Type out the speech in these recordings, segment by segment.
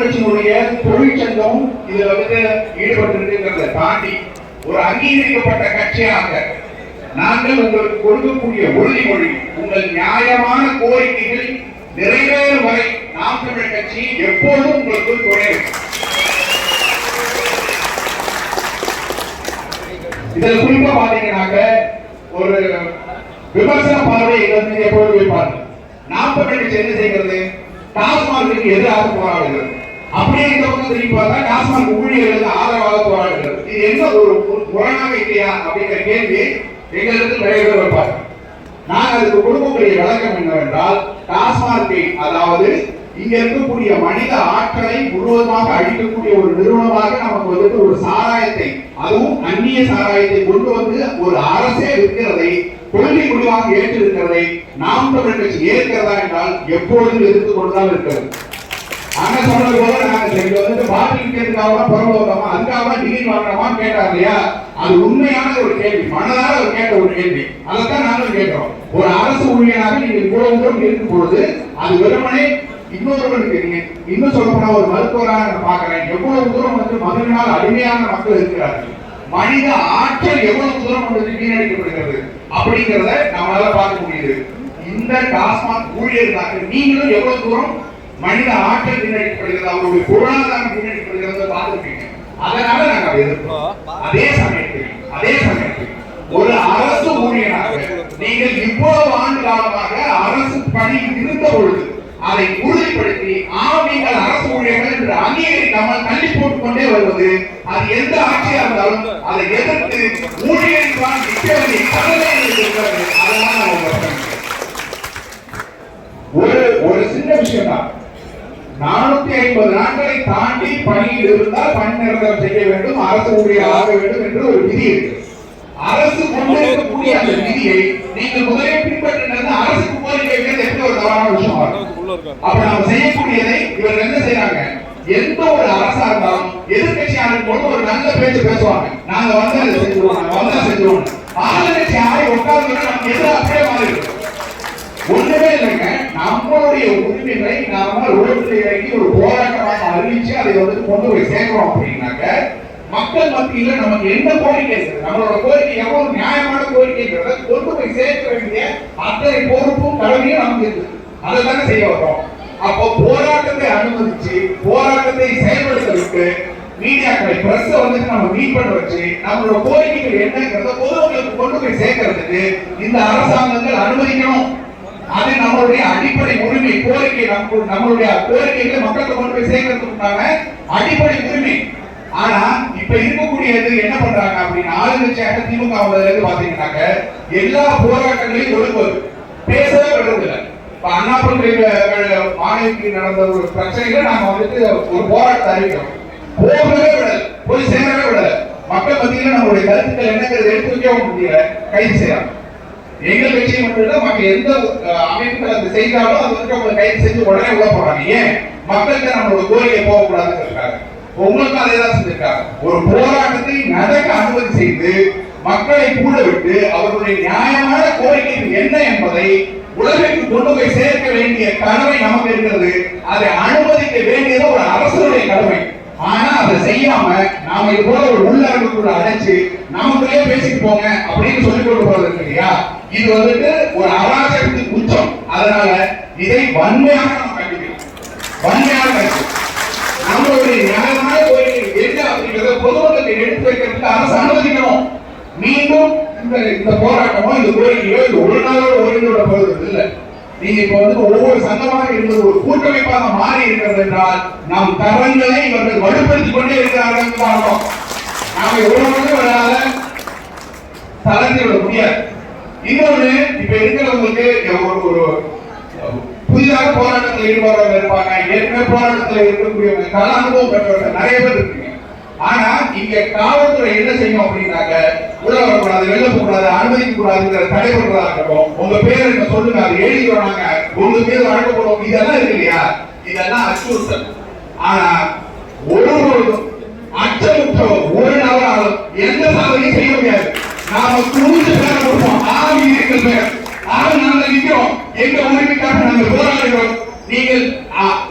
கட்சியினுடைய தொழிற்சங்கம் இதுல வந்து ஈடுபட்டிருக்கிறத தாண்டி ஒரு அங்கீகரிக்கப்பட்ட கட்சியாக நாங்கள் உங்களுக்கு கொடுக்கக்கூடிய உறுதிமொழி உங்கள் நியாயமான கோரிக்கைகள் நிறைவேறும் வரை நாம் தமிழர் கட்சி எப்போதும் உங்களுக்கு துணை இருக்கும். இதுல குறிப்பா பாத்தீங்கன்னாக்க ஒரு விமர்சன பார்வை எங்க மீது எப்பொழுது வைப்பாங்க நாம் தமிழ் கட்சி என்ன செய்கிறது? டாஸ்மார்க்கு எதிராக போராடுகிறது. அப்படியே இந்த பக்கம் திரும்பி பார்த்தா டாஸ்மாக் ஊழியர்களுக்கு ஆதரவாக போராடுகிறது. இது என்ன ஒரு முரணாக இல்லையா அப்படிங்கிற கேள்வி எங்களுக்கு நிறைய பேர் வைப்பாங்க. நாங்கள் அதுக்கு கொடுக்கக்கூடிய விளக்கம் என்னவென்றால் டாஸ்மார்க்கை அதாவது இங்க இருக்கக்கூடிய மனித ஆற்றலை முழுவதுமாக அழிக்கக்கூடிய ஒரு நிறுவனமாக நமக்கு வந்துட்டு ஒரு சாராயத்தை அதுவும் அந்நிய சாராயத்தை கொண்டு வந்து ஒரு அரசே இருக்கிறதை கொள்கை முடிவாக ஏற்றிருக்கிறதை நாம் தமிழ் கட்சி ஏற்கிறதா என்றால் எப்பொழுதும் எதிர்த்து கொண்டுதான் இருக்கிறது. அண்ணன் சொன்னது போல நாங்க இங்க வந்துட்டு பாட்டில் விற்கிறதுக்காக பிறகு வந்தோமா? அதுக்காக டிகிரி வாங்குறோமா கேட்டார் இல்லையா அது உண்மையான ஒரு கேள்வி. மனதால ஒரு கேட்ட ஒரு கேள்வி. அதைத்தான் நாங்களும் கேட்டோம். ஒரு அரசு ஊழியனாக நீங்க இவ்வளவு தூரம் இருக்கும் பொழுது அது வெறுமனே இன்னொருவனுக்கு நீங்க இன்னும் சொல்ல போனா ஒரு மருத்துவராக நான் பாக்குறேன் எவ்வளவு தூரம் வந்து மதுவினால் அடிமையான மக்கள் இருக்கிறார்கள். மனித ஆற்றல் எவ்வளவு தூரம் வந்து வீணடிக்கப்படுகிறது அப்படிங்கிறத நம்மளால பார்க்க முடியுது. இந்த டாஸ்மாக் ஊழியர்களாக நீங்களும் எவ்வளவு தூரம் மனித ஆற்றல் வீணடிக்கப்படுகிறது அவருடைய பொருளாதாரம் வீணடிக்கப்படுகிறது பார்த்துருக்கீங்க அதனால நாங்க அதை எதிர்க்கிறோம். அதே சமயத்தில் அதே சமயத்தில் ஒரு அரசு ஊழியராக நீங்கள் இவ்வளவு ஆண்டு காலமாக அரசு பணி இருந்த பொழுது அதை உறுதிப்படுத்தி ஆ நீங்கள் அரசு ஊழியர்கள் என்று அங்கீகரிக்காமல் தள்ளி போட்டுக் கொண்டே வருவது அது எந்த ஆட்சியா இருந்தாலும் அதை எதிர்த்து ஊழியரின் தான் கடலை வேண்டிய இருக்கிறது ஒரு ஒரு சின்ன விஷயம் தான் நானூத்தி ஐம்பது நாட்களை தாண்டி பணியில் இருந்தால் பணி நிரந்தரம் செய்ய வேண்டும் அரசு ஊழியர் ஆக வேண்டும் என்று ஒரு விதி இருக்கு. அரசு கொண்டு அந்த விதியை நீங்கள் முதலே பின்பற்றினது அரசுக்கு கோரிக்கை வைக்கிறது எப்படி ஒரு தவறான விஷயம் அப்ப நாம செய்யக்கூடியதை இவர் என்ன செய்யறாங்க எந்த ஒரு அரசா இருந்தாலும் எதிர்கட்சியா இருக்கும்போது ஒரு நல்ல பேச்சு பேசுவாங்க. நாங்க வந்து செஞ்சிருவோம் செஞ்சுருவோம். நாங்க வந்து அதை உட்கார்ந்து நமக்கு எதிராக அப்படியே மாறிடுவோம் ஒண்ணுமே இல்லைங்க. நம்மளுடைய உரிமைகளை நாம உலகத்தில் இறங்கி ஒரு போராட்டமாக அறிவிச்சு அதை வந்து கொண்டு போய் சேர்க்கிறோம் அப்படின்னாக்க மக்கள் மத்தியில நமக்கு என்ன கோரிக்கை நம்மளோட கோரிக்கை எவ்வளவு நியாயமான கோரிக்கைன்றத கொண்டு போய் சேர்க்க வேண்டிய அத்தனை பொறுப்பும் கடமையும் நமக்கு இருக்கு. அதை தானே செய்ய வரோம் அப்போ போராட்டத்தை அனுமதிச்சு போராட்டத்தை செயல்படுத்த விட்டு மீடியாக்களை பிரஸ் வந்து நம்ம மீட் பண்ண வச்சு நம்மளோட கோரிக்கைகள் என்னங்கிறத பொதுமக்களுக்கு கொண்டு போய் சேர்க்கறதுக்கு இந்த அரசாங்கங்கள் அனுமதிக்கணும். அது நம்மளுடைய அடிப்படை உரிமை கோரிக்கை நம்மளுடைய கோரிக்கைகளை மக்களுக்கு கொண்டு போய் சேர்க்கறதுக்கான அடிப்படை உரிமை. ஆனா இப்ப இருக்கக்கூடியது என்ன பண்றாங்க அப்படின்னு ஆளுங்கட்சியாக திமுக வந்ததுல பாத்தீங்கன்னாக்க எல்லா போராட்டங்களையும் ஒடுக்குவது. பேசவே விடுறதில்லை இப்ப அண்ணா பல்கலை மாநிலத்தில் நடந்த ஒரு பிரச்சனையில நாங்க வந்துட்டு ஒரு போராட்டத்தை அறிவிக்கிறோம். போகவே விடல. போய் சேரவே விடல. மக்கள் மத்தியில நம்மளுடைய கருத்துக்கள் என்னங்கிறது எடுத்து வைக்க முடியல. கைது செய்யலாம். எங்கள் கட்சி மட்டும் மக்கள் மற்ற எந்த அமைப்புகள் அது செய்தாலும் அது வந்து அவங்க கைது செஞ்சு உடனே உள்ள போறாங்க ஏன்? மக்களுக்கு நம்மளோட கோரிக்கை போகக்கூடாதுங்கிறதுக்காக உங்களுக்கு அதே தான் செஞ்சிருக்காங்க ஒரு போராட்டத்தை நடக்க அனுமதி செய்து மக்களை கூட விட்டு அவர்களுடைய நியாயமான கோரிக்கை என்ன என்பதை உலகிற்கு கொண்டு போய் சேர்க்க வேண்டிய கடமை நமக்கு இருக்கிறது. அதை அனுமதிக்க வேண்டியது ஒரு அரசுடைய கடமை. ஆனா அதை செய்யாம நாம இது போல ஒரு உள்ளரங்குக்குள்ள அடைச்சு நமக்குள்ளே பேசிட்டு போங்க அப்படின்னு சொல்லி கொண்டு போறது இல்லையா? இது வந்துட்டு ஒரு அராஜகத்துக்கு உச்சம். அதனால இதை வன்மையாக நாம் கண்டிக்கிறோம் வன்மையாக கண்டிக்கிறோம் நம்மளுடைய நியாயமான கோரிக்கை என்ன அப்படிங்கிறத பொதுமக்கள் எடுத்து வைக்கிறதுக்கு அரசு அனுமதிக்கணும். மீண்டும் இந்த இந்த போராட்டமோ இந்த கோரிக்கையோ இது ஒரு நாளோட ஒருங்கியோட போகிறது இல்லை. நீங்க இப்ப வந்து ஒவ்வொரு சங்கமாக இருந்தது ஒரு கூட்டமைப்பாக மாறி இருக்கிறது என்றால் நம் தரங்களை இவர்கள் வலுப்படுத்திக் கொண்டே இருக்கிறார்கள் என்று நாம எவ்வளவு வந்து வராத விட முடியாது. இன்னொன்னு இப்ப இருக்கிறவங்களுக்கு ஒரு ஒரு புதிதாக போராட்டத்தில் ஈடுபடுறவங்க இருப்பாங்க. ஏற்கனவே போராட்டத்தில் இருக்கக்கூடியவங்க கல அனுபவம் பெற்றவர்கள் நிறைய பேர் இருக்கீங்க ஆனா இங்க காவல்துறை என்ன செய்யும் அப்படின்னாக்க உள்ள வரக்கூடாது வெளில போகக்கூடாது அனுமதிக்க கூடாதுங்கிற தடை பண்றதா இருக்கட்டும் உங்க பேர் என்ன சொல்லுங்க அது எழுதி வராங்க உங்க பேர் வழங்கப்படும். இதெல்லாம் இருக்கு இல்லையா? இதெல்லாம் அச்சுறுத்தல். ஆனா ஒரு ஒரு அச்சமுற்றவர் ஒரு நபராலும் எந்த சாதனையும் செய்ய முடியாது. நாம துணிஞ்சு பேர கொடுப்போம். ஆவி இருக்கிற பேர் ஆக நாங்கள் நிற்கிறோம் எங்க உரிமைக்காக நாங்கள் போராடுகிறோம். நீங்கள்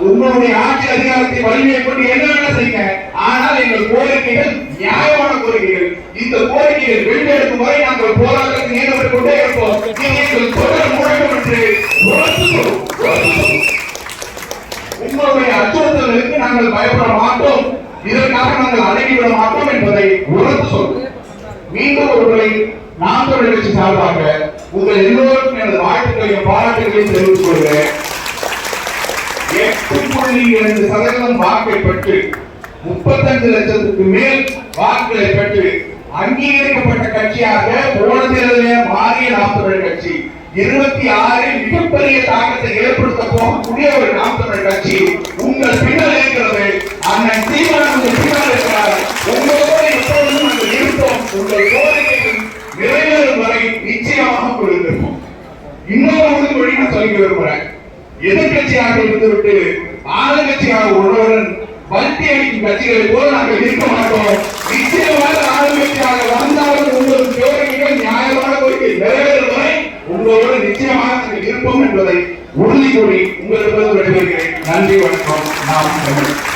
உங்களுடைய ஆட்சி அதிகாரத்தை வலிமையை கொண்டு என்ன வேணா செய்யுங்க. ஆனால் எங்கள் கோரிக்கைகள் நியாயமான கோரிக்கைகள். இந்த கோரிக்கைகள் வெளியெடுக்கும் வரை நாங்கள் போராட்டத்தில் ஈடுபட்டு கொண்டே இருப்போம். இது எங்கள் தொடர் முழக்கம் என்று உங்களுடைய அச்சுறுத்தலுக்கு நாங்கள் பயப்பட மாட்டோம். இதற்காக நாங்கள் அடங்கிவிட மாட்டோம் என்பதை உரத்து சொல்லுங்கள். மீண்டும் ஒருமுறை நாம் தமிழர் கட்சி சார்பாக உங்கள் எல்லோருக்கும் எனது வாழ்த்துக்களையும் பாராட்டுகளையும் தெரிவித்துக் கொள்கிறேன். எட்டு புள்ளி இரண்டு சதவீதம் வாக்கை பெற்று முப்பத்தஞ்சு லட்சத்துக்கு மேல் வாக்குகளை பெற்று அங்கீகரிக்கப்பட்ட கட்சியாக போன தேர்தலிலே மாறிய நாம் தமிழர் கட்சி. இருபத்தி ஆறில் மிகப்பெரிய தாக்கத்தை ஏற்படுத்த போகக்கூடிய ஒரு நாம் தமிழர் கட்சி. உங்கள் பின்னால் இருக்கிறது அண்ணன் சீமான் உங்கள் பின்னால் இருக்கிறார் உங்களோடு எப்பொழுதும் நாங்கள் இருப்போம் உங்கள் கோரிக்கைகள் நிறைவேறும் வரை நிச்சயமாக கொடுத்திருப்போம் இன்னொரு உறுதிமொழி நான் சொல்ல விரும்புறேன் எதிர்கட்சியாக இருந்துவிட்டு ஆளுங்கட்சியாக உள்ளவர்கள் வட்டி அடிக்கும் கட்சிகளை போல நாங்கள் இருக்க மாட்டோம். நிச்சயமாக ஆளுங்கட்சியாக வந்தாலும் உங்களுக்கு கோரிக்கைகள் நியாயமான கோரிக்கை நிறைவேறும் வரை உங்களோடு நிச்சயமாக நாங்கள் இருப்போம் என்பதை உறுதி கூறி உங்களுக்கு விடைபெறுகிறேன். நன்றி வணக்கம். நாம் தமிழ்